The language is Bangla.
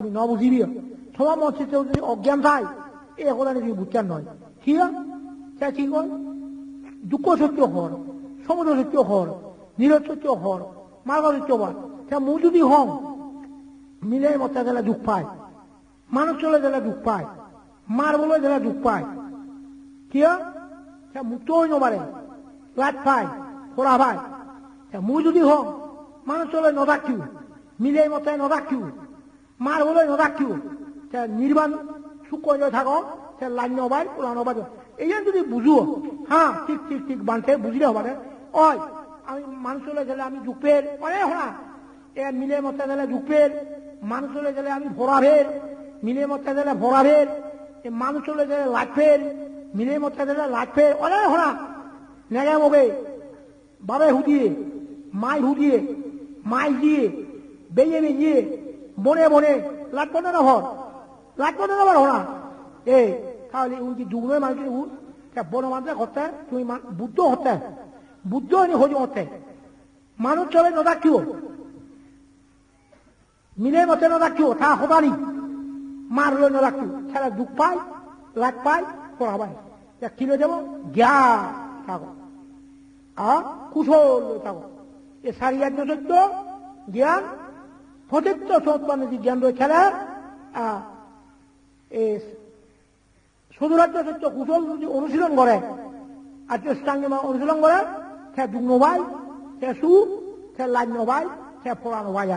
তুমি ন বুঝিবি তোমার মধ্যে যদি অজ্ঞান থাই এই একলা নাকি বুঝার নয়। ঠিক আছে কি কয় দুঃখ সত্য হর, সমুদ্র সত্য হর নীরজ সত্য হর, মার্গ তা মু যদি হম মিলে মতে দিলে দুঃখ পায়, মানুষ চলে দিলে দুঃখ পায়, মার বলে দিলে দুঃখ পায়। কিয় সে মুক্ত হয়ে নবারে লাট পায় খোলা পায়। মু যদি হম মানুষ চলে মার বলে নদাকিও সে নির্বাণ সুখ থাকো, সে লাইন নবাই পোলা নবাই এই যদি বুঝো হ্যাঁ ঠিক ঠিক ঠিক বানতে বুঝলে হবারে ওই, আমি মানুষলে গেলে আমি দুপের অনেক হলা এ মিলে মতে গেলে দুপের মানুষলে গেলে আমি ভরাভের মিলে মতে গেলে ভরাভের এ মানুষলে গেলে লাটফের মিলে মতে গেলে লাটফের অনেক হলা নেগে মগে, বাবে হুদিয়ে, মাই হুদিয়ে, মাই দিয়ে বেয়ে বেজিয়ে বনে বনে লাটবনে নহর? লাটবনে নহর হলা এ তাহলে উনকি দুগুণের মানুষ বন মানুষ হতে তুমি বুদ্ধ হতে বুদ্ধ হয়নি হজ হতে মানুষ চলে নদাকিও মিলে মতে নদাকিও তা হবানি মার হলে নদাকিও ছেলে দুঃখ পায় লাগ পায় পড়াবাই কি লয়ে যাব? জ্ঞান থাকো আ কুশল থাকো এ সারি এক সত্য, জ্ঞান সতীর্থ সৎপানে যে জ্ঞান রয়ে খেলে এ শুধুরাজ্য সত্য কুশল অনুশীলন করে, আর চেষ্টাঙ্গে অনুশীলন করে, সে যুগ্ন ভাই সে সু সে লাইন ভাই সে ফোরানো ভাই